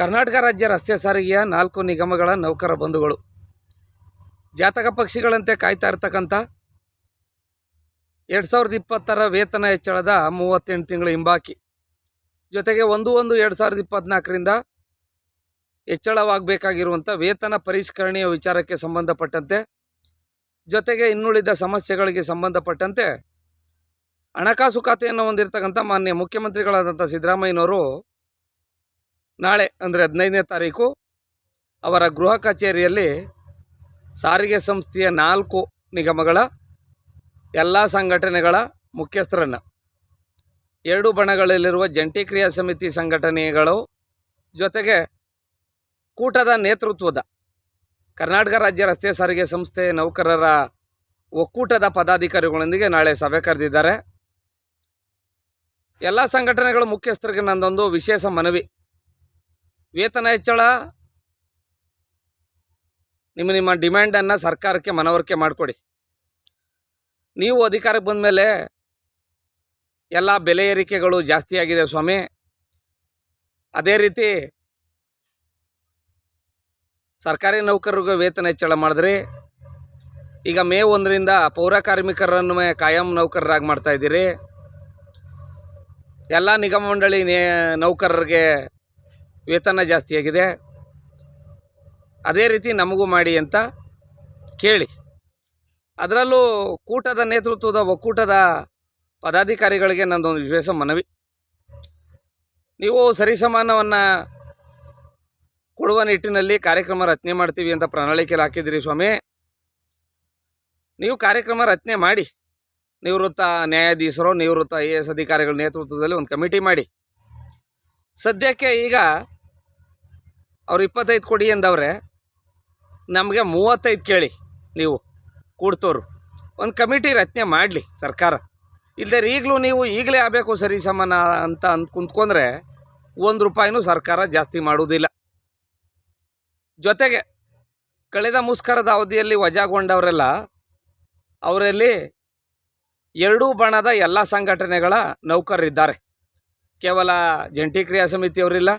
ಕರ್ನಾಟಕ ರಾಜ್ಯ ರಸ್ತೆ ಸಾರಿಗೆಯ ನಾಲ್ಕು ನಿಗಮಗಳ ನೌಕರ ಬಂಧುಗಳು. ಜಾತಕ ಪಕ್ಷಿಗಳಂತೆ ಕಾಯ್ತಾ ಇರ್ತಕ್ಕಂಥ ಎರಡು ಸಾವಿರದ ಇಪ್ಪತ್ತರ ವೇತನ ಹೆಚ್ಚಳದ ಮೂವತ್ತೆಂಟು ತಿಂಗಳ ಹಿಂಬಾಕಿ. ಜೊತೆಗೆ ಒಂದು ಒಂದು ಎರಡು ಸಾವಿರದ ಇಪ್ಪತ್ತ್ನಾಲ್ಕರಿಂದ ಹೆಚ್ಚಳವಾಗಬೇಕಾಗಿರುವಂಥ ವೇತನ ಪರಿಷ್ಕರಣೆಯ ವಿಚಾರಕ್ಕೆ ಸಂಬಂಧಪಟ್ಟಂತೆ, ಜೊತೆಗೆ ಇನ್ನುಳಿದ ಸಮಸ್ಯೆಗಳಿಗೆ ಸಂಬಂಧಪಟ್ಟಂತೆ ಹಣಕಾಸು ಖಾತೆಯನ್ನು ಹೊಂದಿರತಕ್ಕಂಥ ಮಾನ್ಯ ಮುಖ್ಯಮಂತ್ರಿಗಳಾದಂಥ ಸಿದ್ದರಾಮಯ್ಯನವರು ನಾಳೆ ಅಂದರೆ ಹದಿನೈದನೇ ತಾರೀಕು ಅವರ ಗೃಹ ಕಚೇರಿಯಲ್ಲಿ ಸಾರಿಗೆ ಸಂಸ್ಥೆಯ ನಾಲ್ಕು ನಿಗಮಗಳ, ಎಲ್ಲ ಸಂಘಟನೆಗಳ ಮುಖ್ಯಸ್ಥರನ್ನು. ಎರಡು ಬಣಗಳಲ್ಲಿರುವ ಜಂಟಿ ಕ್ರಿಯಾ ಸಮಿತಿ ಸಂಘಟನೆಗಳು ಜೊತೆಗೆ ಕೂಟದ ನೇತೃತ್ವದ ಕರ್ನಾಟಕ ರಾಜ್ಯ ರಸ್ತೆ ಸಾರಿಗೆ ಸಂಸ್ಥೆ ನೌಕರರ ಒಕ್ಕೂಟದ ಪದಾಧಿಕಾರಿಗಳೊಂದಿಗೆ ನಾಳೆ ಸಭೆ ಕರೆದಿದ್ದಾರೆ. ಎಲ್ಲ ಸಂಘಟನೆಗಳ ಮುಖ್ಯಸ್ಥರಿಗೆ ನಂದೊಂದು ವಿಶೇಷ ಮನವಿ. ವೇತನ ಹೆಚ್ಚಳ, ನಿಮ್ಮ ನಿಮ್ಮ ಡಿಮ್ಯಾಂಡನ್ನು ಸರ್ಕಾರಕ್ಕೆ ಮನವರಿಕೆ ಮಾಡಿಕೊಡಿ. ನೀವು ಅಧಿಕಾರಕ್ಕೆ ಬಂದ ಮೇಲೆ ಎಲ್ಲ ಬೆಲೆ ಏರಿಕೆಗಳು ಜಾಸ್ತಿ ಆಗಿದೆ ಸ್ವಾಮಿ. ಅದೇ ರೀತಿ ಸರ್ಕಾರಿ ನೌಕರರಿಗೂ ವೇತನ ಹೆಚ್ಚಳ ಮಾಡಿದ್ರಿ. ಈಗ ಮೇ ಒಂದರಿಂದ ಪೌರ ಕಾರ್ಮಿಕರನ್ನು ಕಾಯಂ ನೌಕರರಾಗಿ ಮಾಡ್ತಾ ಇದ್ದೀರಿ. ಎಲ್ಲ ನಿಗಮ ಮಂಡಳಿ ನೇ, ನೌಕರರಿಗೆ ವೇತನ ಜಾಸ್ತಿಯಾಗಿದೆ ಅದೇ ರೀತಿ ನಮಗೂ ಮಾಡಿ ಅಂತ ಕೇಳಿ. ಅದರಲ್ಲೂ ಕೂಟದ ನೇತೃತ್ವದ ಒಕ್ಕೂಟದ ಪದಾಧಿಕಾರಿಗಳಿಗೆ ನಂದೊಂದು ವಿಶೇಷ ಮನವಿ. ನೀವು ಸರಿಸಮಾನವನ್ನು ಕೊಡುವ ನಿಟ್ಟಿನಲ್ಲಿ ಕಾರ್ಯಕ್ರಮ ರಚನೆ ಮಾಡ್ತೀವಿ ಅಂತ ಪ್ರಣಾಳಿಕೆಯಲ್ಲಿ ಹಾಕಿದ್ದೀರಿ ಸ್ವಾಮಿ. ನೀವು ಕಾರ್ಯಕ್ರಮ ರಚನೆ ಮಾಡಿ, ನಿವೃತ್ತ ನ್ಯಾಯಾಧೀಶರು, ನಿವೃತ್ತ ಐ ಎ ಎಸ್ ಅಧಿಕಾರಿಗಳ ನೇತೃತ್ವದಲ್ಲಿ ಒಂದು ಕಮಿಟಿ ಮಾಡಿ. ಸದ್ಯಕ್ಕೆ ಈಗ ಅವ್ರು ಇಪ್ಪತ್ತೈದು ಕೊಡಿ ಅಂದವ್ರೆ, ನಮಗೆ ಮೂವತ್ತೈದು ಕೇಳಿ ನೀವು, ಕೂಡ್ತೋರು. ಒಂದು ಕಮಿಟಿ ರಚನೆ ಮಾಡಲಿ ಸರ್ಕಾರ. ಇಲ್ಲದೆ ಈಗಲೂ ನೀವು ಈಗಲೇ ಆಗಬೇಕು ಸರಿ ಸಮಾನ ಅಂತ ಅಂದ್ ಕುಂತ್ಕೊಂಡ್ರೆ ಒಂದು ರೂಪಾಯಿನೂ ಸರ್ಕಾರ ಜಾಸ್ತಿ ಮಾಡುವುದಿಲ್ಲ ಜೊತೆಗೆ ಕಳೆದ ಮುಸ್ಕರದ ಅವಧಿಯಲ್ಲಿ ವಜಾಗೊಂಡವರೆಲ್ಲ, ಅವರಲ್ಲಿ ಎರಡೂ ಬಣದ ಎಲ್ಲ ಸಂಘಟನೆಗಳ ನೌಕರರಿದ್ದಾರೆ. ಕೇವಲ ಜಂಟಿ ಕ್ರಿಯಾ ಸಮಿತಿಯವರಿಲ್ಲ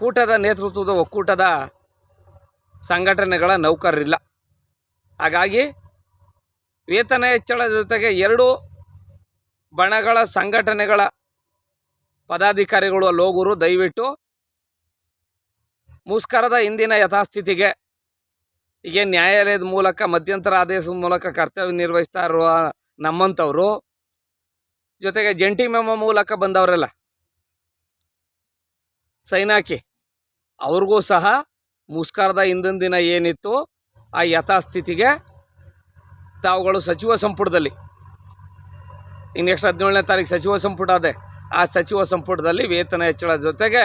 ಕೂಟದ ನೇತೃತ್ವದ ಒಕ್ಕೂಟದ ಸಂಘಟನೆಗಳ ನೌಕರರಿಲ್ಲ. ಹಾಗಾಗಿ ವೇತನ ಹೆಚ್ಚಳ ಜೊತೆಗೆ ಎರಡು ಬಣಗಳ ಸಂಘಟನೆಗಳ ಪದಾಧಿಕಾರಿಗಳು ಲೋಗುರು ದಯವಿಟ್ಟು ಮುಸ್ಕರದ ಹಿಂದಿನ ಯಥಾಸ್ಥಿತಿಗೆ ಹೀಗೆ ನ್ಯಾಯಾಲಯದ ಮೂಲಕ ಮಧ್ಯಂತರ ಆದೇಶದ ಮೂಲಕ ಕರ್ತವ್ಯ ನಿರ್ವಹಿಸ್ತಾ ಇರುವ ನಮ್ಮಂಥವರು ಜೊತೆಗೆ ಜಂಟಿ ಮೆಮೊ ಮೂಲಕ ಬಂದವರೆಲ್ಲ. ಸೈನ್ ಹಾಕಿ. ಅವ್ರಿಗೂ ಸಹ ಮುಸ್ಕರದ ಹಿಂದಿನ ದಿನ ಏನಿತ್ತು ಆ ಯಥಾಸ್ಥಿತಿಗೆ ತಾವುಗಳು ಸಚಿವ ಸಂಪುಟದಲ್ಲಿ, ಇನ್ನು ನೆಕ್ಸ್ಟ್ ಹದಿನೇಳನೇ ತಾರೀಕು ಸಚಿವ ಸಂಪುಟ ಅದೇ. ಆ ಸಚಿವ ಸಂಪುಟದಲ್ಲಿ ವೇತನ ಹೆಚ್ಚಳ ಜೊತೆಗೆ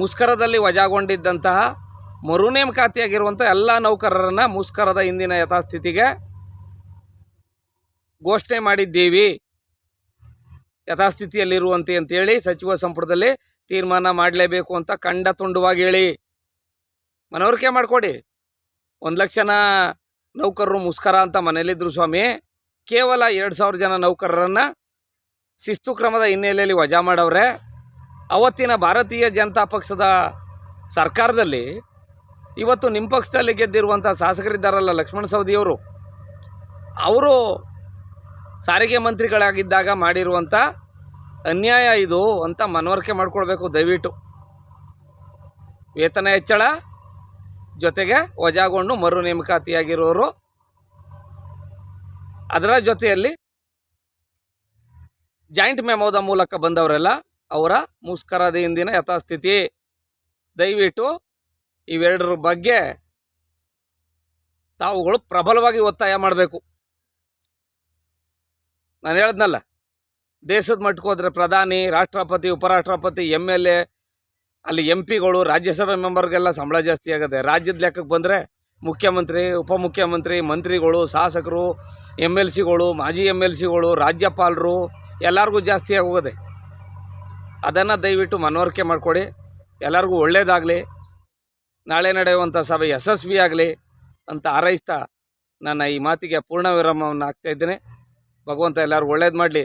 ಮುಸ್ಕರದಲ್ಲಿ ವಜಾಗೊಂಡಿದ್ದಂತಹ ಮರು ನೇಮಕಾತಿಯಾಗಿರುವಂಥ ಎಲ್ಲ ನೌಕರರನ್ನು ಮುಸ್ಕರದ ಹಿಂದಿನ ಯಥಾಸ್ಥಿತಿಗೆ ಘೋಷಣೆ ಮಾಡಿದ್ದೀವಿ. ಯಥಾಸ್ಥಿತಿಯಲ್ಲಿರುವಂತೆ ಅಂತೇಳಿ ಸಚಿವ ಸಂಪುಟದಲ್ಲಿ ತೀರ್ಮಾನ ಮಾಡಲೇಬೇಕು ಅಂತ ಕಂಡ ತುಂಡವಾಗಿ ಹೇಳಿ. ಮನವರಿಕೆ ಮಾಡಿಕೊಡಿ. ಒಂದು ಲಕ್ಷನ ನೌಕರರು ಮುಸ್ಕರ ಅಂತ ಮನೇಲಿದ್ದರು ಸ್ವಾಮಿ. ಕೇವಲ ಎರಡು ಸಾವಿರ ಜನ ನೌಕರರನ್ನು ಶಿಸ್ತು ಕ್ರಮದ ಹಿನ್ನೆಲೆಯಲ್ಲಿ ವಜಾ ಮಾಡವ್ರೆ. ಅವತ್ತಿನ ಭಾರತೀಯ ಜನತಾ ಪಕ್ಷದ ಸರ್ಕಾರದಲ್ಲಿ ಇವತ್ತು ನಿಮ್ಮ ಪಕ್ಷದಲ್ಲಿ ಗೆದ್ದಿರುವಂಥ ಶಾಸಕರಿದ್ದಾರಲ್ಲ ಲಕ್ಷ್ಮಣ ಸವದಿಯವರು ಅವರು. ಸಾರಿಗೆ ಮಂತ್ರಿಗಳಾಗಿದ್ದಾಗ ಮಾಡಿರುವಂಥ ಅನ್ಯಾಯ ಇದು ಅಂತ ಮನವರಿಕೆ ಮಾಡಿಕೊಳ್ಬೇಕು ದಯವಿಟ್ಟು. ವೇತನ ಹೆಚ್ಚಳ, ಜೊತೆಗೆ ವಜಾಗೊಂಡು ಮರು ನೇಮಕಾತಿಯಾಗಿರೋರು. ಅದರ ಜೊತೆಯಲ್ಲಿ ಜಾಯಿಂಟ್ ಮೆಮೋದ ಮೂಲಕ ಬಂದವರೆಲ್ಲ ಅವರ ಮುಸ್ಕರದ ಹಿಂದಿನ ಯಥಾಸ್ಥಿತಿ. ದಯವಿಟ್ಟು ಇವೆರಡರ ಬಗ್ಗೆ ತಾವುಗಳು ಪ್ರಬಲವಾಗಿ ಒತ್ತಾಯ ಮಾಡಬೇಕು. ನಾನು ಹೇಳ್ದ್ನಲ್ಲ ದೇಶದ ಮಟ್ಟಕ್ಕೆ ಹೋದರೆ ಪ್ರಧಾನಿ, ರಾಷ್ಟ್ರಪತಿ, ಉಪರಾಷ್ಟ್ರಪತಿ, ಎಂ ಎಲ್ ಎ, ಅಲ್ಲಿ ಎಂ ಪಿಗಳು, ರಾಜ್ಯಸಭೆ ಮೆಂಬರ್ಗೆಲ್ಲ ಸಂಬಳ ಜಾಸ್ತಿ ಆಗುತ್ತೆ. ರಾಜ್ಯದ ಲೆಕ್ಕಕ್ಕೆ ಬಂದರೆ ಮುಖ್ಯಮಂತ್ರಿ, ಉಪಮುಖ್ಯಮಂತ್ರಿ, ಮಂತ್ರಿಗಳು, ಶಾಸಕರು ಎಂ ಎಲ್ ಸಿಗಳು, ಮಾಜಿ ಎಂ ಎಲ್ ಸಿಗಳು, ರಾಜ್ಯಪಾಲರು ಎಲ್ಲರಿಗೂ ಜಾಸ್ತಿ ಆಗೋಗದೆ ಅದನ್ನು ದಯವಿಟ್ಟು ಮನವರಿಕೆ ಮಾಡಿಕೊಡಿ. ಎಲ್ಲರಿಗೂ ಒಳ್ಳೆಯದಾಗಲಿ ನಾಳೆ ನಡೆಯುವಂಥ ಸಭೆ ಯಶಸ್ವಿಯಾಗಲಿ ಅಂತ ಹಾರೈಸ್ತಾ ನನ್ನ ಈ ಮಾತಿಗೆ ಪೂರ್ಣ ವಿರಾಮವನ್ನು ಹಾಕ್ತಾ ಇದ್ದೇನೆ. ಭಗವಂತ ಎಲ್ಲರಿಗೂ ಒಳ್ಳೇದು ಮಾಡಲಿ.